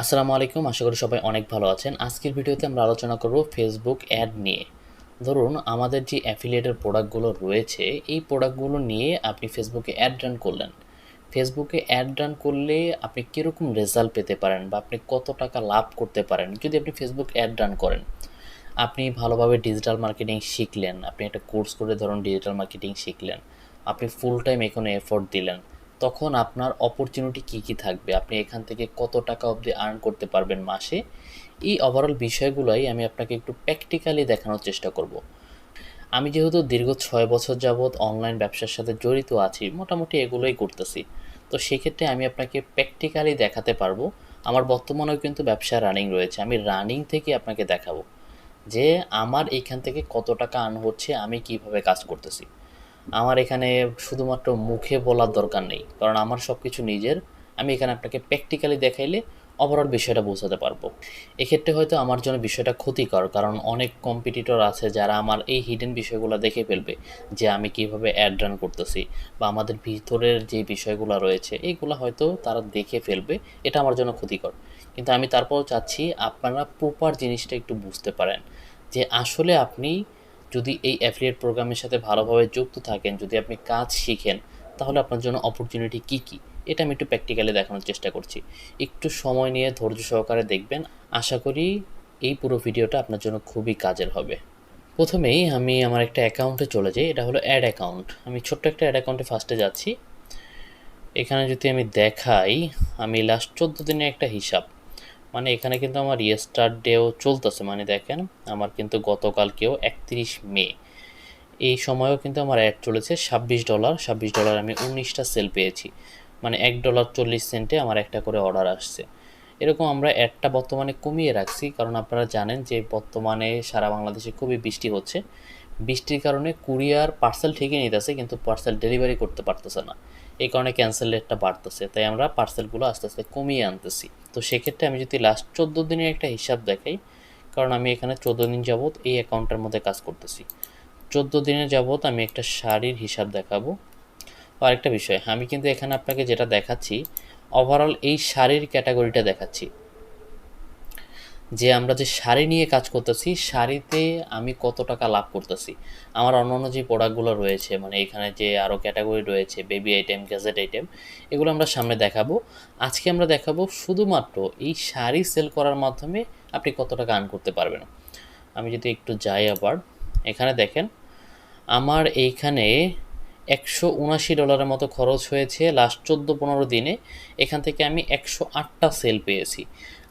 আসসালামু আলাইকুম, আশা করি সবাই অনেক ভালো আছেন। আজকের ভিডিওতে আমরা আলোচনা করব ফেসবুক অ্যাড নিয়ে। ধরুন, আমাদের যে অ্যাফিলিয়েটের প্রোডাক্টগুলো রয়েছে, এই প্রোডাক্টগুলো নিয়ে আপনি ফেসবুকে অ্যাড রান করলেন। ফেসবুকে অ্যাড রান করলে আপনি কীরকম রেজাল্ট পেতে পারেন বা আপনি কত টাকা লাভ করতে পারেন যদি আপনি ফেসবুক অ্যাড রান করেন? আপনি ভালোভাবে ডিজিটাল মার্কেটিং শিখলেন, আপনি একটা কোর্স করে ধরুন ডিজিটাল মার্কেটিং শিখলেন, আপনি ফুল টাইম এখানে এফোর্ট দিলেন। তখন আপনার অপরচুনিটি কী কী থাকবে? আপনি এখান থেকে কত টাকা অবধি আর্ন করতে পারবেন মাসে? এই ওভারঅল বিষয়গুলোই আমি আপনাকে একটু প্র্যাকটিক্যালি দেখানোর চেষ্টা করব। আমি যেহেতু দীর্ঘ ছয় বছর যাবৎ অনলাইন ব্যবসার সাথে জড়িত আছি, মোটামুটি এগুলোই করতেছি। তো সেক্ষেত্রে আমি আপনাকে প্র্যাকটিক্যালি দেখাতে পারব। আমার বর্তমানেও কিন্তু ব্যবসা রানিং রয়েছে। আমি রানিং থেকে আপনাকে দেখাবো যে আমার এইখান থেকে কত টাকা আর্ন হচ্ছে, আমি কীভাবে কাজ করতেছি। আমার এখানে শুধুমাত্র মুখে বলার দরকার নেই। কারণ আমার সব কিছু নিজের। আমি এখানে আপনাকে প্র্যাকটিক্যালি দেখাইলে ওভারঅল বিষয়টা বোঝাতে পারব। এক্ষেত্রে হয়তো আমার জন্য বিষয়টা ক্ষতিকর। কারণ অনেক কম্পিটিটর আছে যারা আমার এই হিডেন বিষয়গুলো দেখে ফেলবে যে আমি কীভাবে অ্যাড রান করতেছি বা আমাদের ভিতরের যে বিষয়গুলো রয়েছে এইগুলো হয়তো তারা দেখে ফেলবে। এটা আমার জন্য ক্ষতিকর। কিন্তু আমি তারপরও চাচ্ছি আপনারা প্রপার জিনিসটা একটু বুঝতে পারেন যে আসলে আপনি যদি এই অ্যাফিলিয়েট প্রোগ্রামের সাথে ভালোভাবে যুক্ত থাকেন, যদি আপনি কাজ শিখেন, তাহলে আপনার জন্য অপরচুনিটি কী কী? এটা আমি একটু প্র্যাকটিক্যালি দেখানোর চেষ্টা করছি। একটু সময় নিয়ে ধৈর্য সহকারে দেখবেন। আশা করি এই পুরো ভিডিওটা আপনার জন্য খুবই কাজের হবে। প্রথমেই আমি আমার একটা অ্যাকাউন্টে চলে যাই। এটা হলো অ্যাড অ্যাকাউন্ট আমি ছোট্ট একটা অ্যাড অ্যাকাউন্টে ফার্স্টে যাচ্ছি। এখানে যদি আমি দেখাই, আমি লাস্ট চোদ্দ দিনের একটা হিসাব। মানে এখানে কিন্তু আমার ইয়েস্টার ডেও চলতেছে। মানে দেখেন, আমার কিন্তু গতকালকেও একত্রিশ মে। এই সময়ও কিন্তু আমার অ্যাড চলেছে ছাব্বিশ ডলার ছাব্বিশ ডলার আমি উনিশটা সেল পেয়েছি। মানে এক ডলার চল্লিশ সেন্টে আমার একটা করে অর্ডার আসছে। এরকম আমরা অ্যাডটা বর্তমানে কমিয়ে রাখছি। কারণ আপনারা জানেন যে বর্তমানে সারা বাংলাদেশে খুবই বৃষ্টি হচ্ছে। বৃষ্টির কারণে কুরিয়ার পার্সেল ঠিকই নিতেছে, কিন্তু পার্সেল ডেলিভারি করতে পারতেছে না। এই কারণে ক্যান্সেল রেটটা বাড়তেছে, তাই আমরা পার্সেলগুলো আস্তে আস্তে কমিয়ে আনতেছি। তো সেক্ষেত্রে আমি যদি লাস্ট চোদ্দ দিনের একটা হিসাব দেখাই, কারণ আমি এখানে চোদ্দ দিন যাবৎ এই অ্যাকাউন্টের মধ্যে কাজ করতেছি। চোদ্দ দিনের যাবৎ আমি একটা শাড়ির হিসাব দেখাবো। আরেকটা বিষয়, আমি কিন্তু এখানে আপনাকে যেটা দেখাচ্ছি ওভারঅল এই শাড়ির ক্যাটাগরিটা দেখাচ্ছি। যে আমরা যে শাড়ি নিয়ে কাজ করতেছি, শাড়িতে আমি কত টাকা লাভ করতেছি। আমার অন্যান্য যে প্রোডাক্টগুলো রয়েছে মানে এখানে যে আরও ক্যাটাগরি রয়েছে বেবি আইটেম গ্যাজেট আইটেম এগুলো আমরা সামনে দেখাবো। আজকে আমরা দেখাবো শুধুমাত্র এই শাড়ি সেল করার মাধ্যমে আপনি কত টাকা আর্ন করতে পারবেন। আমি যদি একটু যাই আবার, এখানে দেখেন, আমার এইখানে একশো উনাশি ডলারের মতো খরচ হয়েছে লাস্ট চোদ্দ পনেরো দিনে। এখান থেকে আমি একশো আটটা সেল পেয়েছি।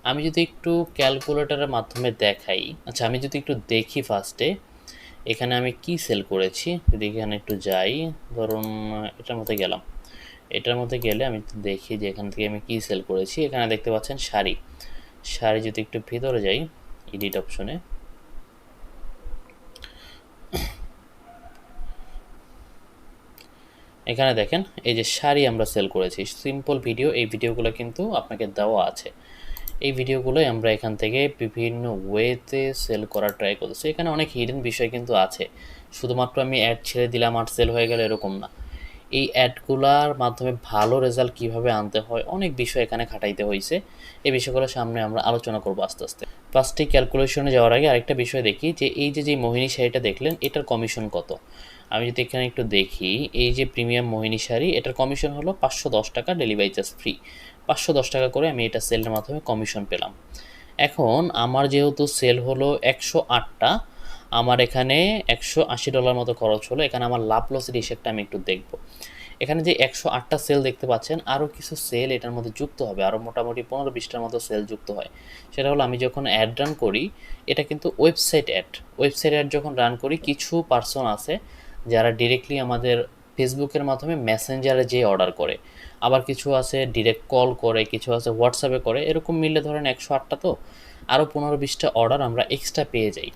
আমি যদি একটু ক্যালকুলেটরের মাধ্যমে দেখাই আচ্ছা আমি যদি একটু দেখি ফার্স্টে এখানে আমি কি সেল করেছি? যদি এখানে একটু যাই, ধরুন, এটার মধ্যে গেলাম। এটার মধ্যে গেলে আমি দেখি যে এখান থেকে আমি কি সেল করেছি। এখানে দেখতে পাচ্ছেন শাড়ি। শাড়ি যদি একটু ভিতরে যাই এডিট অপশনে এখানে দেখেন, এই যে শাড়ি আমরা সেল করেছি। সিম্পল ভিডিও এই ভিডিওগুলো কিন্তু আপনাকে দেওয়া আছে। এই ভিডিওগুলোই আমরা এখান থেকে বিভিন্ন ওয়েতে সেল করার ট্রাই করতেছি। এখানে অনেক হিডেন বিষয় কিন্তু আছে। শুধুমাত্র আমি অ্যাড ছেড়ে দিলাম আর সেল হয়ে গেল এরকম না। এই অ্যাডগুলার মাধ্যমে ভালো রেজাল্ট কীভাবে আনতে হয়, অনেক বিষয় এখানে খাটাইতে হয়েছে এই বিষয়গুলো সামনে আমরা আলোচনা করব আস্তে আস্তে। ফার্স্টে ক্যালকুলেশনে যাওয়ার আগে আরেকটা বিষয় দেখি যে, এই যে যে মোহিনী শাড়িটা দেখলেন, এটার কমিশন কত? আমি যদি এখানে একটু দেখি, এই যে প্রিমিয়াম মোহিনী শাড়ি, এটার কমিশন হলো পাঁচশো দশ টাকা ডেলিভারি চার্জ ফ্রি পাঁচশো দশ টাকা করে আমি এটা সেলের মাধ্যমে কমিশন পেলাম। এখন আমার যেহেতু সেল হলো একশো আটটা, আমার এখানে একশো আশি ডলার মতো খরচ হলো, এখানে আমার লাভ লসের হিসেবটা আমি একটু দেখব। এখানে যে একশো আটটা সেল দেখতে পাচ্ছেন আরও কিছু সেল এটার মধ্যে যুক্ত হবে আরও মোটামুটি পনেরো বিশটার মতো সেল যুক্ত হয়। সেটা হলো আমি যখন অ্যাড রান করি, এটা কিন্তু ওয়েবসাইট অ্যাড ওয়েবসাইট অ্যাড যখন রান করি, কিছু পার্সন আছে যারা ডিরেক্টলি আমাদের ফেসবুকের মাধ্যমে মেসেঞ্জারে যে অর্ডার করে। আবার কিছু আছে ডিরেক্ট কল করে, কিছু আছে হোয়াটসঅ্যাপে করে, এরকম মিললে ধরেন একশো আটটা তো আরও পনেরো বিশটা অর্ডার আমরা এক্সট্রা পেয়ে যাই।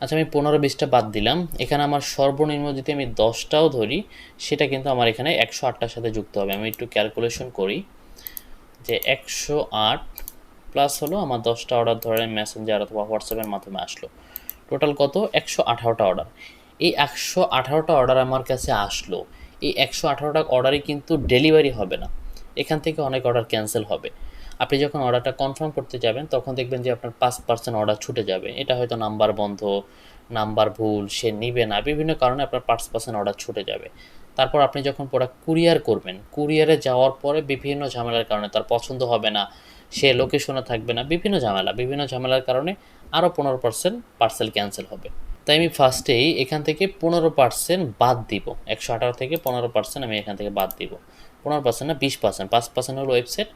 আচ্ছা আমি পনেরো বিশটা বাদ দিলাম। এখানে আমার সর্বনিম্ন যদি আমি দশটাও ধরি, সেটা কিন্তু আমার এখানে একশো আটটার সাথে যুক্ত হবে। আমি একটু ক্যালকুলেশন করি যে একশো আট প্লাস হলো আমার দশটা অর্ডার ধরেন মেসেঞ্জার অথবা হোয়াটসঅ্যাপের মাধ্যমে আসলো। টোটাল কত? একশো আঠারোটা অর্ডার এই একশো আঠারোটা অর্ডার আমার কাছে আসলো। এই একশো আঠারোটা অর্ডারই কিন্তু ডেলিভারি হবে না। এখান থেকে অনেক অর্ডার ক্যান্সেল হবে। আপনি যখন অর্ডারটা কনফার্ম করতে যাবেন, তখন দেখবেন যে আপনার পাঁচ পার্সেন্ট অর্ডার ছুটে যাবে। এটা হয়তো নাম্বার বন্ধ নাম্বার ভুল, সে নিবে না। বিভিন্ন কারণে আপনার পাঁচ পার্সেন্ট অর্ডার ছুটে যাবে। তারপর আপনি যখন প্রোডাক্ট কুরিয়ার করবেন কুরিয়ারে যাওয়ার পরে বিভিন্ন ঝামেলার কারণে তার পছন্দ হবে না, সে লোকেশনে থাকবে না, বিভিন্ন ঝামেলা। বিভিন্ন ঝামেলার কারণে আরও পনেরো পার্সেন্ট পার্সেল ক্যান্সেল হবে। তাই আমি ফার্স্টেই এখান থেকে পনেরো পার্সেন্ট বাদ দিব। একশো আঠারো থেকে পনেরো পার্সেন্ট আমি এখান থেকে বাদ দিব। পনেরো পার্সেন্ট না, বিশ পার্সেন্ট পাঁচ পার্সেন্ট হলো ওয়েবসাইট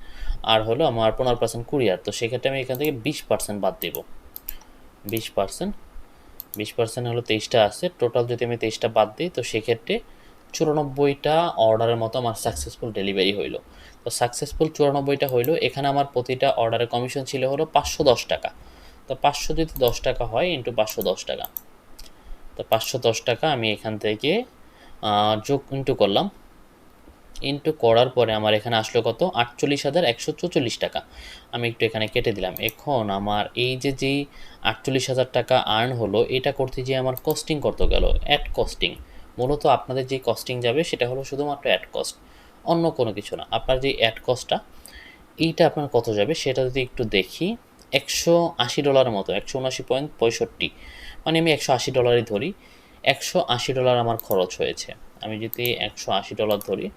আর হলো আমার পনেরো পার্সেন্ট কুরিয়ার তো সেক্ষেত্রে আমি এখান থেকে বিশ পার্সেন্ট বাদ দিব। বিশ পার্সেন্ট বিশ পার্সেন্ট হলো তেইশটা আছে। টোটাল যদি আমি তেইশটা বাদ দিই, তো সেক্ষেত্রে চুরানব্বইটা অর্ডারের মতো আমার সাকসেসফুল ডেলিভারি হইল। তো সাকসেসফুল চুরানব্বইটা হইল। এখানে আমার প্রতিটা অর্ডারের কমিশন ছিল হলো পাঁচশো দশ টাকা। তো পাঁচশো যদি দশ টাকা হয় ইন্টু পাঁচশো দশ টাকা। তো পাঁচশো দশ টাকা আমি এখান থেকে যোগ ইন্টু করলাম। ইন্টু করার পরে আমার এখানে আসলো কত? আটচল্লিশ হাজার একশো চৌচল্লিশ টাকা। আমি একটু এখানে কেটে দিলাম। এখন আমার এই যে যেই আটচল্লিশ হাজার টাকা আর্ন হলো, এটা করতে গিয়ে আমার কস্টিং করতে গেল? অ্যাড কস্টিং মূলত আপনাদের যে কস্টিং যাবে, সেটা হলো শুধুমাত্র অ্যাড কস্ট অন্য কোনো কিছু না। আপনার যে অ্যাড কস্টটা এইটা আপনার কত যাবে, সেটা যদি একটু দেখি, একশো আশি ডলারের মতো, একশো উনআশি পয়েন্ট পঁয়ষট্টি। মানে আমি একশো আশি ডলারই ধরি। একশো আশি ডলার আমার খরচ হয়েছে। আমি যদি একশো আশি ডলার ধরি,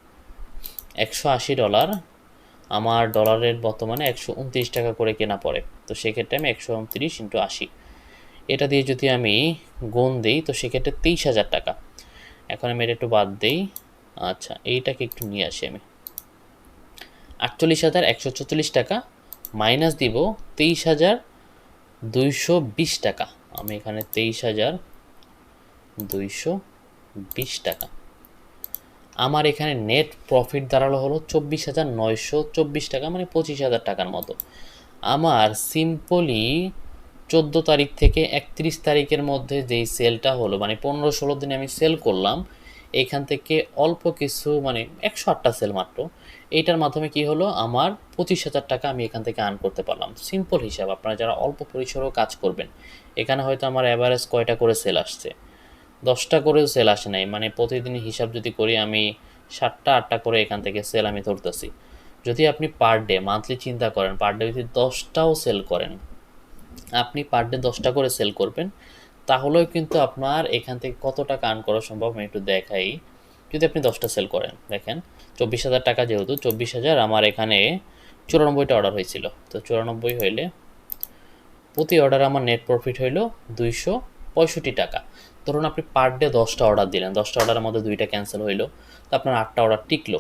একশো আশি ডলার আমার ডলারের বর্তমানে একশো উনত্রিশ টাকা করে কেনা পড়ে। তো সেক্ষেত্রে আমি একশো উনত্রিশ ইন্টু আশি। এটা দিয়ে যদি আমি গুণ দিই, তো সেক্ষেত্রে তেইশ হাজার টাকা। এখন আমি এটা একটু বাদ দিই। আচ্ছা এইটাকে একটু নিয়ে আসি আমি। আটচল্লিশ হাজার একশো টাকা, মাইনাস দিব তেইশ হাজার দুইশো বিশ টাকা। আমি এখানে তেইশ হাজার দুইশো বিশ টাকা। আমার এখানে নেট প্রফিট দাঁড়াল হলো চব্বিশ হাজার নয়শো চব্বিশ টাকা মানে পঁচিশ হাজার টাকার মতো। আমার সিম্পলি চোদ্দ তারিখ থেকে একত্রিশ তারিখের মধ্যে যেই সেলটা হলো মানে পনেরো ষোলো দিনে আমি সেল করলাম, এখান থেকে অল্প কিছু মানে একশো আটটা সেল মাত্র। এইটার মাধ্যমে কি হলো? আমার পঁচিশ হাজার টাকা আমি এখান থেকে আর্ন করতে পারলাম। সিম্পল হিসাব, আপনারা যারা অল্প পরিসরেও কাজ করবেন এখানে হয়তো আমার অ্যাভারেজ কয়টা করে সেল আসছে? দশটা করেও সেল আসে নাই। মানে প্রতিদিন হিসাব যদি করি, আমি সাতটা, আটটা করে এখান থেকে সেল আমি ধরতেছি। যদি আপনি পার ডে মান্থলি চিন্তা করেন পার ডে যদি দশটাও সেল করেন, আপনি পার ডে দশটা করে সেল করবেন, তাহলেও কিন্তু আপনার এখান থেকে কত টাকা আর্ন করা সম্ভব আমি একটু দেখাই। যদি আপনি দশটা সেল করেন, দেখেন, চব্বিশ হাজার টাকা যেহেতু, চব্বিশ হাজার আমার এখানে চুরানব্বইটা অর্ডার হয়েছিল। তো চুরানব্বই হইলে প্রতি অর্ডার আমার নেট প্রফিট হইল দুইশো পঁয়ষট্টি টাকা। ধরুন আপনি পার ডে দশটা অর্ডার দিলেন, দশটা অর্ডারের মধ্যে দুইটা ক্যান্সেল হইল, তো আপনার আটটা অর্ডার টিকলো।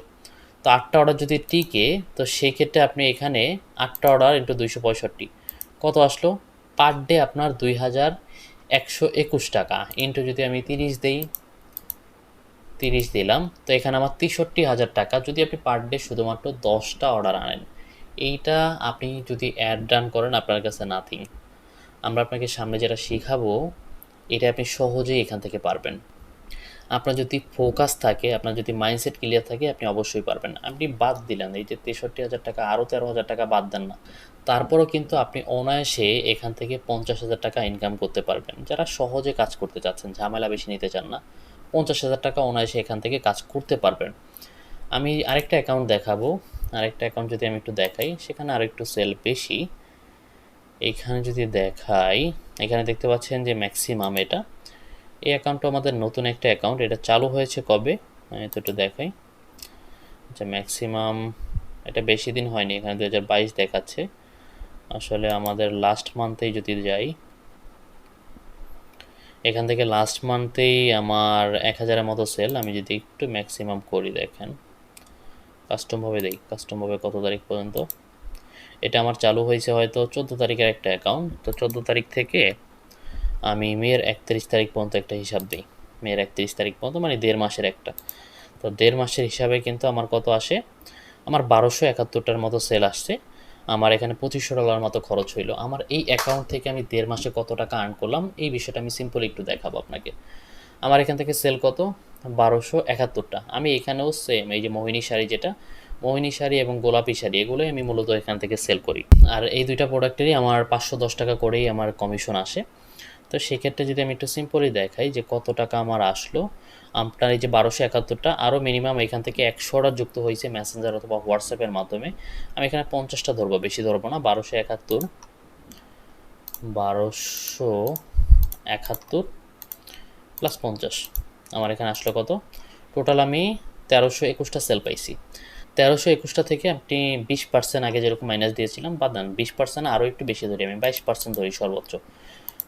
তো আটটা অর্ডার যদি টিকে, তো সেই ক্ষেত্রে আপনি এখানে আটটা অর্ডার ইন্টু দুইশো পঁয়ষট্টি। কত আসলো? পার ডে আপনার দুই হাজার একশো একুশ টাকা। ইন্টু যদি আমি তিরিশ দিই, তিরিশ দিলাম, তো এখানে আমার তেষট্টি হাজার টাকা। যদি আপনি পার ডে শুধুমাত্র দশটা অর্ডার আনেন, এইটা আপনি যদি অ্যাড ডান করেন, আপনার কাছে নাথিং আমরা আপনাকে সামনে যেটা শেখাবো এটা আপনি সহজেই এখান থেকে পারবেন। আপনার যদি ফোকাস থাকে, আপনার যদি মাইন্ডসেট ক্লিয়ার থাকে, আপনি অবশ্যই পারবেন। আপনি বাদ দিলেন, এই যে তেষট্টি হাজার টাকা আরও তেরো হাজার টাকা বাদ দেন না। তারপরও কিন্তু আপনি অনায়াসে এখান থেকে পঞ্চাশ হাজার টাকা ইনকাম করতে পারবেন। যারা সহজে কাজ করতে চাচ্ছেন, ঝামেলা বেশি নিতে চান না, পঞ্চাশ হাজার টাকা অনায়াসে এখান থেকে কাজ করতে পারবেন। আমি আরেকটা অ্যাকাউন্ট দেখাবো। আরেকটা অ্যাকাউন্ট যদি আমি একটু দেখাই, সেখানে আরেকটু সেল বেশি। এইখানে যদি দেখাই, এখানে দেখতে পাচ্ছেন যে ম্যাক্সিমাম এটা। এই অ্যাকাউন্টটা আমাদের নতুন একটা অ্যাকাউন্ট এটা চালু হয়েছে কবে? আমি তো একটু দেখাই। আচ্ছা ম্যাক্সিমাম এটা বেশি দিন হয়নি, এখানে দু হাজার বাইশ দেখাচ্ছে। আসলে আমাদের লাস্ট মান্থেই যদি যাই, এখান থেকে লাস্ট মান্থেই আমার এক হাজারের মতো সেল আমি যদি একটু ম্যাক্সিমাম করি, দেখেন। কাস্টমভাবে দেখি কাস্টমভাবে কত তারিখ পর্যন্ত? এটা আমার চালু হয়েছে হয়তো চোদ্দ তারিখের একটা অ্যাকাউন্ট তো চোদ্দ তারিখ থেকে আমি মেয়ের একত্রিশ তারিখ পর্যন্ত একটা হিসাব দিই। মেয়ের একত্রিশ তারিখ পর্যন্ত মানে দেড় মাসের একটা। তো দেড় মাসের হিসাবে কিন্তু আমার কত আসে? আমার বারোশো একাত্তরটার মতো সেল আসছে। আমার এখানে পঁচিশশো ডলার মতো খরচ হইল। আমার এই অ্যাকাউন্ট থেকে আমি দেড় মাসে কত টাকা আর্ন করলাম, এই বিষয়টা আমি সিম্পল একটু দেখাবো আপনাকে। আমার এখান থেকে সেল কত? বারোশো একাত্তরটা। আমি এখানেও সেম এই যে মোহিনী শাড়ি যেটা মোহিনী শাড়ি এবং গোলাপি শাড়ি, এগুলোই আমি মূলত এখান থেকে সেল করি। আর এই দুইটা প্রোডাক্টেরই আমার পাঁচশো দশ টাকা করেই আমার কমিশন আসে। তো সেক্ষেত্রে যদি আমি একটু সিম্পলি দেখাই যে কত টাকা আমার আসলো, আপনার এই যে বারোশো একাত্তরটা আরও মিনিমাম এখান থেকে একশো অর্ডার যুক্ত হয়েছে মেসেঞ্জার অথবা হোয়াটসঅ্যাপের মাধ্যমে। আমি এখানে পঞ্চাশটা ধরবো, বেশি ধরবো না, বারোশো একাত্তর বারোশো একাত্তর প্লাস পঞ্চাশ। আমার এখানে আসলো কত? টোটাল আমি তেরোশো একুশটা সেল পাইছি। তেরোশো একুশটা থেকে আপনি বিশ পার্সেন্ট আগে যেরকম মাইনাস দিয়েছিলাম, বাদ দেন বিশ পার্সেন্ট আরও একটু বেশি ধরি, আমি বাইশ পার্সেন্ট ধরি সর্বোচ্চ।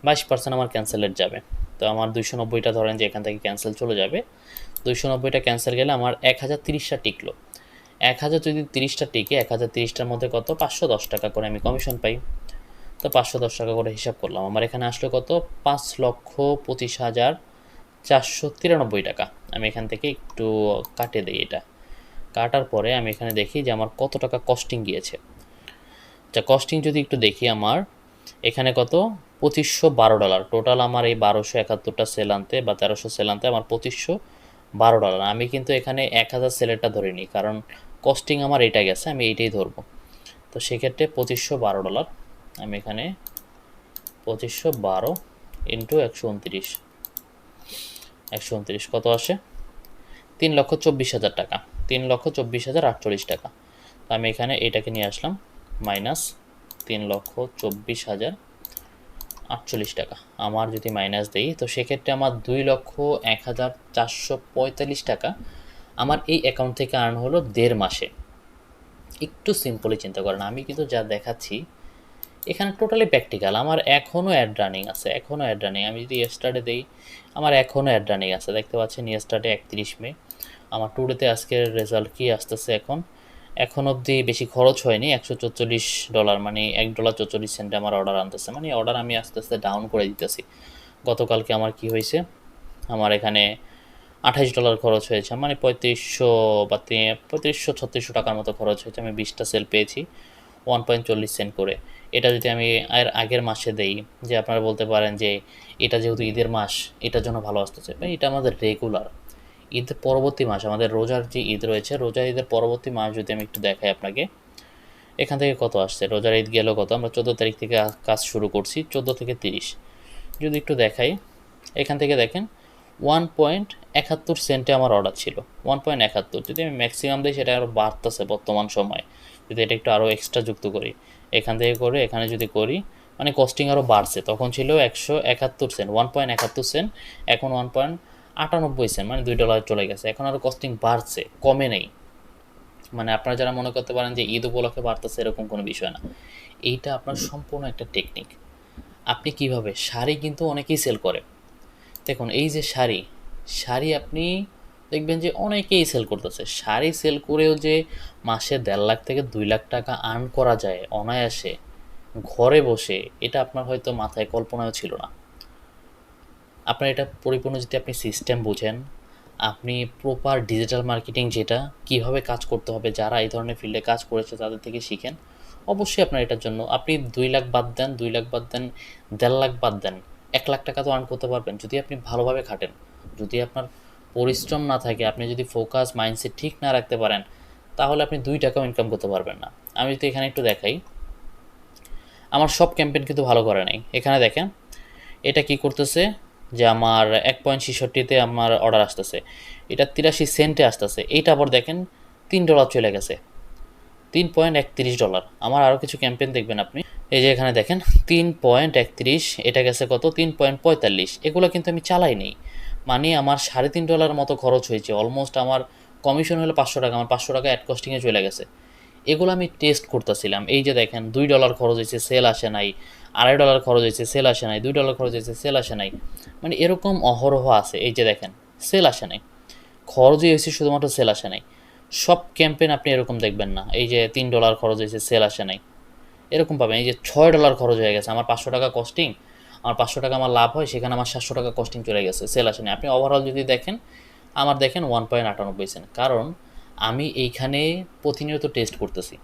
বাইশ পার্সেন্ট আমার ক্যান্সেলের যাবে। তো আমার দুইশো নব্বইটা ধরেন যে এখান থেকে ক্যান্সেল চলে যাবে, দুইশো নব্বইটা ক্যান্সেল গেলে আমার এক হাজার তিরিশটা টিকলো। এক হাজার যদি তিরিশটা টিকে, এক হাজার তিরিশটার মধ্যে কত? পাঁচশো দশ টাকা করে আমি কমিশন পাই। তো পাঁচশো দশ টাকা করে হিসাব করলাম। আমার এখানে আসলো কত? পাঁচ লক্ষ পঁচিশ হাজার চারশো তিরানব্বই টাকা। আমি এখান থেকে একটু কাটে দিই এটা। কাটার পরে আমি এখানে দেখি যে আমার কত টাকা কস্টিং গিয়েছে। আচ্ছা কস্টিং যদি একটু দেখি আমার, এখানে কত? পঁচিশশো বারো ডলার টোটাল আমার এই বারোশো একাত্তরটা সেল আনতে বা তেরোশো সেল আনতে আমার পঁচিশশো বারো ডলার আমি কিন্তু এখানে এক হাজার সেলেরটা ধরিনি, কারণ কস্টিং আমার এটা গেছে, আমি এইটাই ধরবো। তো সেক্ষেত্রে পঁচিশশো বারো ডলার আমি এখানে পঁচিশশো বারো ইন্টু একশো উনত্রিশ। একশো উনত্রিশ, কত আসে? তিন লক্ষ চব্বিশ হাজার টাকা। তিন লক্ষ চব্বিশ হাজার আটচল্লিশ টাকা। তো আমি এখানে এটাকে নিয়ে আসলাম মাইনাস তিন লক্ষ চব্বিশ হাজার আটচল্লিশ টাকা। আমার যদি মাইনাস দিই, তো সেক্ষেত্রে আমার দুই লক্ষ এক হাজার চারশো পঁয়তাল্লিশ টাকা আমার এই অ্যাকাউন্ট থেকে আর্ন হলো দেড় মাসে। একটু সিম্পলি চিন্তা করেন, আমি কিন্তু যা দেখাচ্ছি, এখানে টোটালি প্র্যাকটিক্যাল আমার এখনও অ্যাড রানিং আছে এখনও অ্যাড রানিং আমি যদি ইয়েস্টারডে দিই, আমার এখনও অ্যাড রানিং আছে। দেখতে পাচ্ছেন ইয়েস্টারডে একত্রিশ মে। আমার টুডেতে আজকের রেজাল্ট কি আসতেছে এখন? এখন অবধি বেশি খরচ হয়নি, একশো চল্লিশ ডলার মানে এক ডলার চল্লিশ সেন্টে আমার অর্ডার আনতেছে। মানে অর্ডার আমি আস্তে আস্তে ডাউন করে দিতেছি। গতকালকে আমার কি হয়েছে? আমার এখানে আঠাইশ ডলার খরচ হয়েছে মানে পঁয়ত্রিশশো বা পঁয়ত্রিশশো ছত্রিশশো টাকার মতো খরচ হয়েছে। আমি বিশটা সেল পেয়েছি ওয়ান পয়েন্ট চল্লিশ সেন্ট করে। এটা যদি আমি এর আগের মাসে দেই, যে আপনারা বলতে পারেন যে এটা যেহেতু ঈদের মাস, এটার জন্য ভালো আসতেছে। এটা আমাদের রেগুলার ঈদ পরবর্তী মাস, আমাদের রোজার যে ঈদ রয়েছে, রোজার ঈদের পরবর্তী মাস যদি আমি একটু দেখাই আপনাকে, এখান থেকে কত আসছে? রোজার ঈদ গেল কত? আমরা চোদ্দ তারিখ থেকে কাজ শুরু করছি, চোদ্দ থেকে তিরিশ। যদি একটু দেখাই, এখান থেকে দেখেন, ওয়ান পয়েন্ট একাত্তর সেন্টে আমার অর্ডার ছিল। ওয়ান পয়েন্ট একাত্তর, যদি আমি ম্যাক্সিমাম দিই, সেটা আরও বাড়তেছে বর্তমান সময়। যদি এটা একটু আরও এক্সট্রা যুক্ত করি, এখান থেকে করে, এখানে যদি করি মানে কস্টিং আরও বাড়ছে। তখন ছিল একশো একাত্তর সেন্ট, ওয়ান পয়েন্ট একাত্তর সেন্ট, এখন ওয়ান পয়েন্ট আটানব্বই সেন্ট মানে দুই ডলার চলে গেছে। এখন আরও কস্টিং বাড়ছে, কমে নেই। মানে আপনারা যারা মনে করতে পারেন যে ঈদ উপলক্ষে বাড়তেছে, এরকম কোনো বিষয় না। এইটা আপনার সম্পূর্ণ একটা টেকনিক আপনি কীভাবে? শাড়ি কিন্তু অনেকেই সেল করে। দেখুন, এই যে শাড়ি শাড়ি আপনি দেখবেন যে অনেকেই সেল করতেছে। শাড়ি সেল করেও যে মাসে দেড় লাখ থেকে দুই লাখ টাকা আর্ন করা যায়, অনায়াসে, ঘরে বসে, এটা আপনার হয়তো মাথায় কল্পনাও ছিল না। আপনার এটা পরিপূর্ণ যদি আপনি সিস্টেম বুঝেন, আপনি প্রপার ডিজিটাল মার্কেটিং যেটা, কীভাবে কাজ করতে হবে, যারা এই ধরনের ফিল্ডে কাজ করেছে তাদের থেকে শিখেন। অবশ্যই আপনার এটার জন্য, আপনি দুই লাখ বাদ দেন, দুই লাখ বাদ দেন, দেড় লাখ বাদ দেন, এক লাখ টাকা তো আর্ন করতে পারবেন। যদি আপনি ভালোভাবে খাটেন, যদি আপনার পরিশ্রম না থাকে, আপনি যদি ফোকাস মাইন্ডসেট ঠিক না রাখতে পারেন, তাহলে আপনি দুই টাকাও ইনকাম করতে পারবেন না। আমি যদি এখানে একটু দেখাই, আমার সব ক্যাম্পেইন কিন্তু ভালো করে নাই। এখানে দেখেন, এটা কি করতেছে? যে আমার এক পয়েন্ট ছেষট্টিতে আমার অর্ডার আসতেছে। এটা তিরাশি সেন্টে আসতেছে। এইটা আবার দেখেন, তিন ডলার চলে গেছে। তিন পয়েন্ট একত্রিশ ডলার আমার আরও কিছু ক্যাম্পেইন দেখবেন আপনি। এই যে এখানে দেখেন, তিন পয়েন্ট একত্রিশ, এটা গেছে কত? তিন পয়েন্ট পঁয়তাল্লিশ। এগুলো কিন্তু আমি চালাই নেই। মানে আমার সাড়ে তিন ডলার মতো খরচ হয়েছে। অলমোস্ট আমার কমিশন হলো পাঁচশো টাকা। আমার পাঁচশো টাকা অ্যাড কস্টিংয়ে চলে গেছে। এগুলো আমি টেস্ট করতেছিলাম। এই যে দেখেন, দুই ডলার খরচ হয়েছে সেল আসে নাই, আড়াই ডলার খরচ হয়েছে সেল আসে নাই, দুই ডলার খরচ হয়েছে সেল আসে নাই। মানে এরকম অহরহ আছে, এই যে দেখেন সেল আসে নাই। খরচই হয়েছে শুধুমাত্র সেল আসে নাই। সব ক্যাম্পেন আপনি এরকম দেখবেন না। এই যে তিন ডলার খরচ হয়েছে সেল আসে নাই। এরকম পাবেন। এই যে ছয় ডলার খরচ হয়ে গেছে, আমার পাঁচশো টাকা কস্টিং আমার পাঁচশো টাকা আমার লাভ হয়, সেখানে আমার সাতশো টাকা কস্টিং চলে গেছে সেল আসে নাই। আপনি ওভারঅল যদি দেখেন, আমার দেখেন ওয়ান পয়েন্ট আটানব্বই সেন্ট কারণ আমি এইখানে প্রতিনিয়ত টেস্ট করতেছি।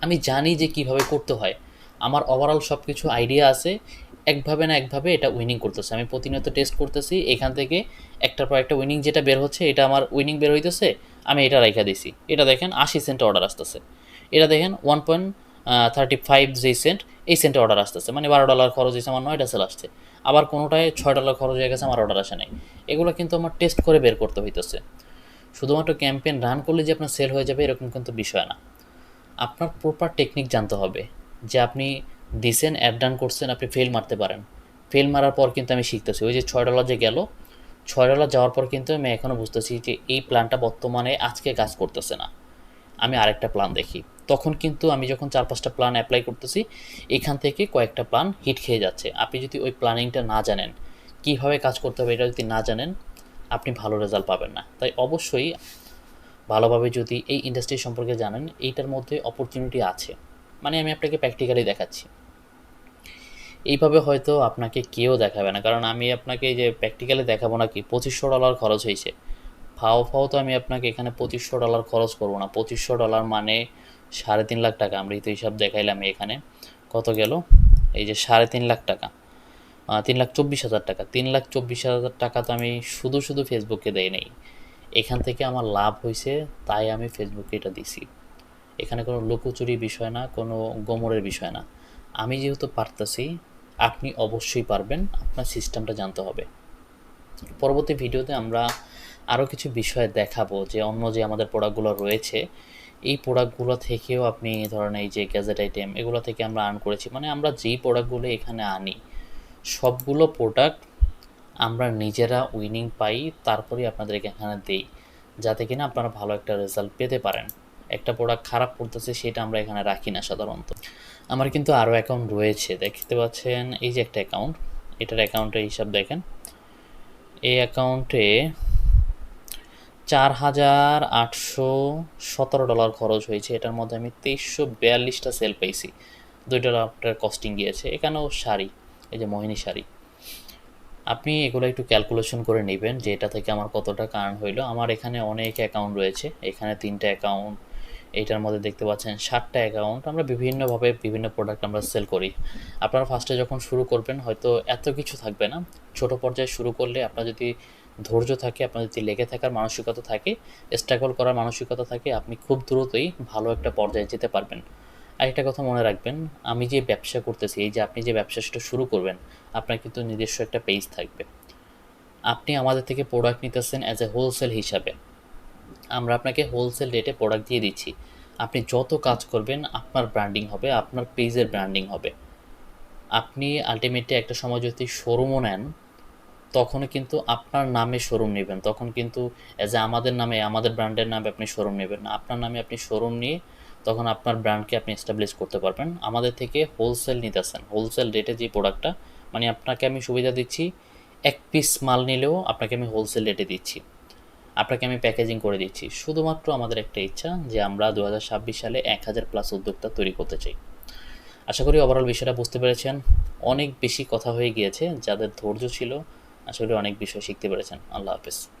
আমি জানি যে কীভাবে করতে হয়। আমার ওভারঅল সব কিছু আইডিয়া আছে। একভাবে না একভাবে এটা উইনিং করতেছে। আমি প্রতিনিয়ত টেস্ট করতেছি। এখান থেকে একটার পর একটা উইনিং যেটা বের হচ্ছে, এটা আমার উইনিং বের হইতেছে। আমি এটা রেখা দিছি। এটা দেখেন আশি সেন্টে অর্ডার আসতেছে। এটা দেখেন ওয়ান পয়েন্ট থার্টি ফাইভ যেই সেন্ট এই সেন্টে অর্ডার আসতেছে। মানে বারো ডলার খরচ হয়েছে আমার নয়টা সেল আসছে। আবার কোনোটায় ছয় ডলার খরচ হয়ে গেছে, আমার অর্ডার আসে নাই। এগুলো কিন্তু আমার টেস্ট করে বের করতে হইতেছে। শুধুমাত্র ক্যাম্পেইন রান করলে যে আপনার সেল হয়ে যাবে এরকম কিন্তু বিষয় না। আপনার প্রপার টেকনিক জানতে হবে যে আপনি দিছেন অ্যাড ডান করছেন, আপনি ফেল মারতে পারেন। ফেল মারার পর কিন্তু আমি শিখতেছি। ওই যে ছয় ডলার যে গেল, ছয় ডলার যাওয়ার পর কিন্তু আমি এখনও বুঝতেছি যে এই প্ল্যানটা বর্তমানে আজকে কাজ করতেছে না। আমি আরেকটা প্ল্যান দেখি। তখন কিন্তু আমি যখন চার পাঁচটা প্ল্যান অ্যাপ্লাই করতেছি, এখান থেকে কয়েকটা প্ল্যান হিট খেয়ে যাচ্ছে। আপনি যদি ওই প্ল্যানিংটা না জানেন, কীভাবে কাজ করতে হবে এটা যদি না জানেন আপনি ভালো রেজাল্ট পাবেন না। তাই অবশ্যই ভালোভাবে যদি এই ইন্ডাস্ট্রি সম্পর্কে জানেন, এইটার মধ্যে অপরচুনিটি আছে। মানে আমি আপনাকে প্র্যাকটিক্যালি দেখাচ্ছি। এইভাবে হয়তো আপনাকে কেউ দেখাবে না। কারণ আমি আপনাকে যে প্র্যাকটিক্যালি দেখাবো না কি পঁচিশশো ডলার খরচ হয়েছে। ফাও ফাও তো আমি আপনাকে এখানে পঁচিশশো ডলার খরচ করব না। পঁচিশশো ডলার মানে সাড়ে তিন লাখ টাকা। আমরা তো হিসাব দেখাইলাম এখানে। কত গেল? এই যে সাড়ে তিন লাখ টাকা। তিন লাখ চব্বিশ হাজার টাকা। তিন লাখ চব্বিশ হাজার টাকা তো আমি শুধু শুধু ফেসবুকে দেই নেই। এখান থেকে আমার লাভ হয়েছে তাই আমি ফেসবুকে এটা দিছি। এখানে কোনো লুকোচুরি বিষয় না, কোনো গোমরের বিষয় না। আমি যেহেতু পারতেছি, আপনি অবশ্যই পারবেন, আপনার সিস্টেমটা জানতে হবে। পরবর্তী ভিডিওতে আমরা আরও কিছু বিষয় দেখাবো যে অন্য যে আমাদের প্রোডাক্টগুলো রয়েছে, এই প্রোডাক্টগুলো থেকেও আপনি ধরেন এই যে গ্যাজেট আইটেম এগুলো থেকে আমরা আর্ন করেছি। মানে আমরা যেই প্রোডাক্টগুলো এখানে আনি সবগুলো প্রোডাক্ট আমরা নিজেরা উইনিং পাই, তারপরেই আপনাদেরকে এখানে দিই, যাতে কিনা আপনারা ভালো একটা রেজাল্ট পেতে পারেন। একটা প্রোডাক্ট খারাপ করতেছে, সেটা আমরা এখানে রাখি না সাধারণত। আমার কিন্তু আরও অ্যাকাউন্ট রয়েছে, দেখতে পাচ্ছেন, এই যে একটা অ্যাকাউন্ট এটার অ্যাকাউন্টের হিসাব দেখেন। এই অ্যাকাউন্টে চার হাজার আটশো সতেরো ডলার খরচ হয়েছে, এটার মধ্যে আমি তেইশশো বিয়াল্লিশটা সেল পেয়েছি। দুই ডলারটার কস্টিং গিয়েছে এখানেও শাড়ি এই যে মোহিনী শাড়ি, আপনি এগুলো একটু ক্যালকুলেশন করে নেবেন যে এটা থেকে আমার কত টাকা আর্ন হইল। আমার এখানে অনেক অ্যাকাউন্ট রয়েছে, এখানে তিনটা অ্যাকাউন্ট এইটার মধ্যে দেখতে পাচ্ছেন ষাটটা অ্যাকাউন্ট আমরা বিভিন্নভাবে বিভিন্ন প্রোডাক্ট আমরা সেল করি। আপনারা ফার্স্টে যখন শুরু করবেন, হয়তো এত কিছু থাকবে না। ছোট পর্যায়ে শুরু করলে আপনার যদি ধৈর্য থাকে, আপনার যদি লেগে থাকার মানসিকতা থাকে স্ট্রাগল করার মানসিকতা থাকে, আপনি খুব দ্রুতই ভালো একটা পর্যায়ে যেতে পারবেন। আরেকটা কথা মনে রাখবেন, আমি যে ব্যবসা করতেছি, এই যে আপনি যে ব্যবসা সেটা শুরু করবেন, আপনার কিন্তু নিজস্ব একটা পেজ থাকবে। আপনি আমাদের থেকে প্রোডাক্ট নিতেছেন অ্যাজ এ হোলসেল হিসাবে। আমরা আপনাকে হোলসেল রেটে প্রোডাক্ট দিয়ে দিচ্ছি। আপনি যত কাজ করবেন, আপনার ব্র্যান্ডিং হবে, আপনার পেজের ব্র্যান্ডিং হবে। আপনি আলটিমেটলি একটা সময় যদি শোরুমও নেন তখন কিন্তু আপনার নামে শোরুম নেবেন। তখন কিন্তু অ্যাজ এ আমাদের নামে, আমাদের ব্র্যান্ডের নামে আপনি শোরুম নেবেন না। আপনার নামে আপনি শোরুম নিয়ে তখন আপনার ব্র্যান্ডকে আপনি এস্টাবলিশ করতে পারবেন। আমাদের থেকে হোলসেল নিতেছেন। হোলসেল রেটে যে প্রোডাক্টটা মানে আপনাকে আমি সুবিধা দিচ্ছি, এক পিস মাল নিলেও আপনাকে আমি হোলসেল রেটে দিচ্ছি। আপনাকে আমি প্যাকেজিং করে দিচ্ছি। শুধুমাত্র আমাদের একটা ইচ্ছা যে আমরা দু হাজার ছাব্বিশ সালে এক হাজার প্লাস উদ্যোক্তা তৈরি করতে চাই। আশা করি ওভারঅল বিষয়টা বুঝতে পেরেছেন। অনেক বেশি কথা হয়ে গিয়েছে, যাদের ধৈর্য ছিল, আশা করি অনেক বিষয় শিখতে পেরেছেন। আল্লাহ হাফেজ।